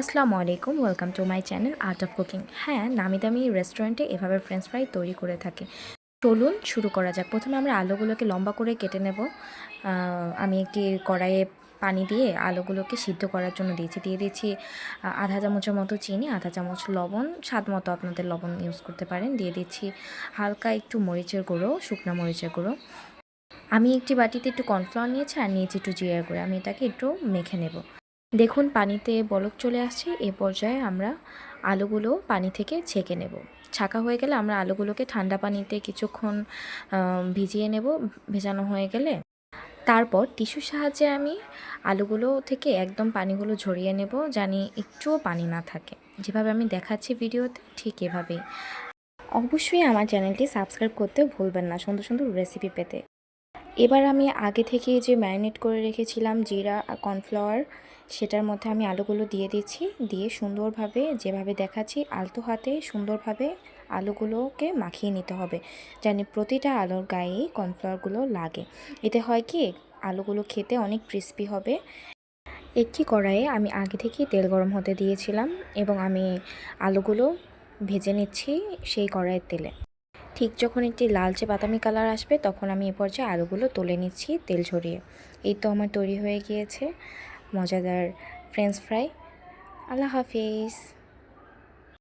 আসসালামু আলাইকুম welcome to my channel Art of Cooking হ্যাঁ নামি দামি রেস্টুরেন্টে এভাবে ফ্রেঞ্চ ফ্রাই তৈরি করে থাকে। চলুন শুরু করা যাক। প্রথমে আমরা আলুগুলোকে লম্বা করে কেটে নেব। আমি একটি কড়াইয়ে পানি দিয়ে আলুগুলোকে সিদ্ধ করার জন্য দিয়েছি। দিয়ে দিয়েছি আধা চামচের মতো চিনি, আধা চামচ লবণ, স্বাদ মতো আপনাদের লবণ ইউজ করতে পারেন। দিয়ে দিচ্ছি হালকা একটু মরিচের গুঁড়ো, শুকনো মরিচের গুঁড়ো। আমি একটি বাটিতে একটু কর্নফ্লাওয়ার নিয়েছি আর নিয়েছি একটু জিরার গুঁড়ো। আমি এটাকে একটু মেখে নেব। দেখুন, পানিতে বলক চলে আসছে। এ পর্যায়ে আমরা আলুগুলো পানি থেকে ছেঁকে নেব। ছাকা হয়ে গেলে আমরা আলুগুলোকে ঠান্ডা পানিতে কিছুক্ষণ ভিজিয়ে নেব ভেজানো হয়ে গেলে। তারপর টিস্যুর সাহায্যে আমি আলুগুলো থেকে একদম পানিগুলো ঝরিয়ে নেব জানি একটুও পানি না থাকে। যেভাবে আমি দেখাচ্ছি ভিডিওতে, ঠিক এভাবেই। অবশ্যই আমার চ্যানেলটি সাবস্ক্রাইব করতে ভুলবেন না সুন্দর সুন্দর রেসিপি পেতে। এবার আমি আগে থেকে যে ম্যারিনেট করে রেখেছিলাম জিরা আর কর্নফ্লাওয়ার, সেটার মধ্যে আমি আলুগুলো দিয়ে দিচ্ছি। দিয়ে সুন্দরভাবে যেভাবে দেখাচ্ছি, আলতো হাতে সুন্দরভাবে আলুগুলোকে মাখিয়ে নিতে হবে জানি প্রতিটা আলুর গায়ে কর্নফ্লাওয়ারগুলো লাগে। এতে হয় কি, আলুগুলো খেতে অনেক ক্রিস্পি হবে। একটি কড়াইয়ে আমি আগে থেকেই তেল গরম হতে দিয়েছিলাম এবং আমি আলুগুলো ভেজে নিচ্ছি সেই কড়াইয়ের তেলে। ঠিক যখন একটি লালচে বাদামি কালার আসবে, তখন আমি এ পর্যায়ে আলুগুলো তুলে নিচ্ছি তেল ঝরিয়ে। এই তো আমার তৈরি হয়ে গিয়েছে মজাদার ফ্রেঞ্চ ফ্রাই আল্লাহ হাফিজ।